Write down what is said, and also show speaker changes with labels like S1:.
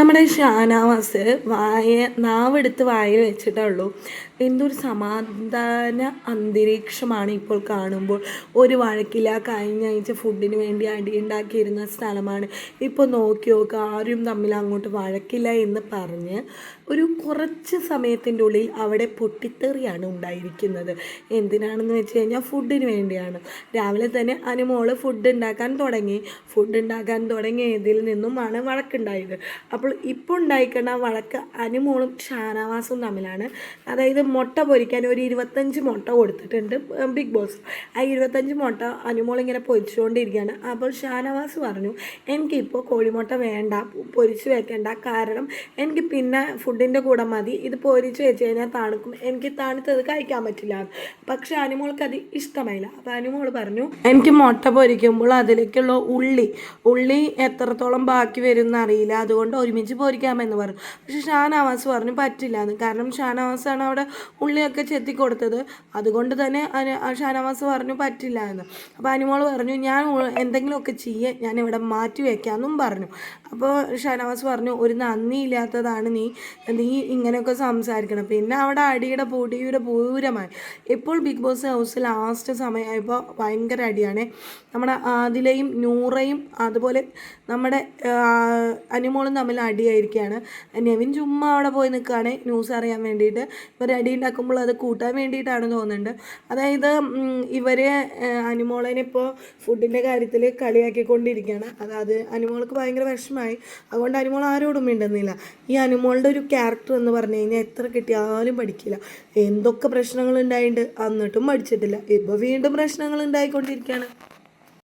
S1: നമ്മുടെ ഷാനാവാസ് വായ നാവെടുത്ത് വായിൽ വെച്ചിട്ടുള്ളൂ എന്തൊരു സമാധാന അന്തരീക്ഷമാണ് ഇപ്പോൾ കാണുമ്പോൾ. ഒരു വഴക്കില്ല കഴിഞ്ഞ ആഴ്ച ഫുഡിന് വേണ്ടി അടിയുണ്ടാക്കിയിരുന്ന സ്ഥലമാണ്. ഇപ്പോൾ നോക്കി നോക്കുക ആരും തമ്മിൽ അങ്ങോട്ട് വഴക്കില്ല എന്ന് പറഞ്ഞ് ഒരു കുറച്ച് സമയത്തിന്റെ ഉള്ളിൽ അവിടെ പൊട്ടിത്തെറിയാണ് ഉണ്ടായിരിക്കുന്നത്. എന്തിനാണെന്ന് വെച്ച് കഴിഞ്ഞാൽ ഫുഡിന് വേണ്ടിയാണ്. രാവിലെ തന്നെ അനുമോൾ ഫുഡ് ഉണ്ടാക്കാൻ തുടങ്ങി. ഫുഡ് ഉണ്ടാക്കാൻ തുടങ്ങിയതിൽ നിന്നുമാണ് വഴക്കുണ്ടായത്. അപ്പോൾ ഇപ്പോൾ ഉണ്ടായിക്കുന്ന വഴക്ക് അനുമോളും ഷാനവാസും തമ്മിലാണ്. അതായത് മുട്ട പൊരിക്കാൻ ഒരു ഇരുപത്തഞ്ച് മുട്ട കൊടുത്തിട്ടുണ്ട് ബിഗ് ബോസ്. ആ ഇരുപത്തഞ്ച് മുട്ട അനുമോൾ ഇങ്ങനെ പൊരിച്ചുകൊണ്ടിരിക്കുകയാണ്. അപ്പോൾ ഷാനവാസ് പറഞ്ഞു എനിക്കിപ്പോൾ കോഴിമുട്ട വേണ്ട പൊരിച്ച് വെക്കേണ്ട. കാരണം എനിക്ക് പിന്നെ ഫുഡിന്റെ കൂടെ മതി. ഇത് പൊരിച്ച് വെച്ച് കഴിഞ്ഞാൽ തണുക്കും. എനിക്ക് തണുത്തത് കഴിക്കാൻ പറ്റില്ല. പക്ഷെ അനുമോൾക്ക് അത് ഇഷ്ടമായില്ല. അപ്പോൾ അനുമോൾ പറഞ്ഞു എനിക്ക് മുട്ട പൊരിക്കുമ്പോൾ അതിലേക്കുള്ള ഉള്ളി. ഉള്ളി എത്രത്തോളം ബാക്കി വരും എന്നറിയില്ല അതുകൊണ്ട് ഒരുമിച്ച് പൊരിക്കാമെന്ന് പറഞ്ഞു. പക്ഷെ ഷാനവാസ് പറഞ്ഞു പറ്റില്ല. എന്ന് കാരണം ഷാനവാസാണ് അവിടെ ഉള്ളിയൊക്കെ ചെത്തി കൊടുത്തത് അതുകൊണ്ട് തന്നെ ഷാനവാസ് പറഞ്ഞു പറ്റില്ല എന്ന്. അപ്പോൾ അനുമോൾ പറഞ്ഞു ഞാൻ എന്തെങ്കിലുമൊക്കെ ചെയ്യേ. ഞാൻ ഇവിടെ മാറ്റി വയ്ക്കാമെന്നും പറഞ്ഞു. അപ്പോൾ ഷാനവാസ് പറഞ്ഞു ഒരു നന്ദി ഇല്ലാത്തതാണ് നീ. നീ ഇങ്ങനെയൊക്കെ സംസാരിക്കണം. പിന്നെ അവിടെ അടിയുടെ പൊടിയുടെ പൂരമായി. ഇപ്പോൾ ബിഗ് ബോസ് ഹൗസ് ലാസ്റ്റ് സമയമായപ്പോൾ ഭയങ്കര അടിയാണ്. നമ്മുടെ ആദിലയും നൂറയും അതുപോലെ നമ്മുടെ അനുമോളും അനുമോളും തമ്മിൽ അടിയായിരിക്കുകയാണ് നെവിൻ ചുമ്മാ അവിടെ പോയി നിൽക്കുകയാണ് ന്യൂസ് അറിയാൻ വേണ്ടിയിട്ട്. ഇവർ അടി ഉണ്ടാക്കുമ്പോൾ അത് കൂട്ടാൻ വേണ്ടിയിട്ടാണ് തോന്നുന്നുണ്ട്. അതായത് ഇവർ അനുമോളനെ ഇപ്പോൾ ഫുഡിന്റെ കാര്യത്തിൽ കളിയാക്കിക്കൊണ്ടിരിക്കുകയാണ്. അതായത് അനുമോൾക്ക് ഭയങ്കര വിഷമമായി. അതുകൊണ്ട് അനുമോൾ ആരോടും മിണ്ടുന്നില്ല. ഈ അനുമോളുടെ ഒരു ക്യാരക്ടർ എന്ന് പറഞ്ഞു കഴിഞ്ഞാൽ എത്ര കിട്ടിയാലും പഠിക്കില്ല. എന്തൊക്കെ പ്രശ്നങ്ങൾ ഉണ്ടായിട്ടുണ്ട് എന്നിട്ടും പഠിച്ചിട്ടില്ല. ഇപ്പോൾ വീണ്ടും പ്രശ്നങ്ങൾ ഉണ്ടായിക്കൊണ്ടിരിക്കുകയാണ്.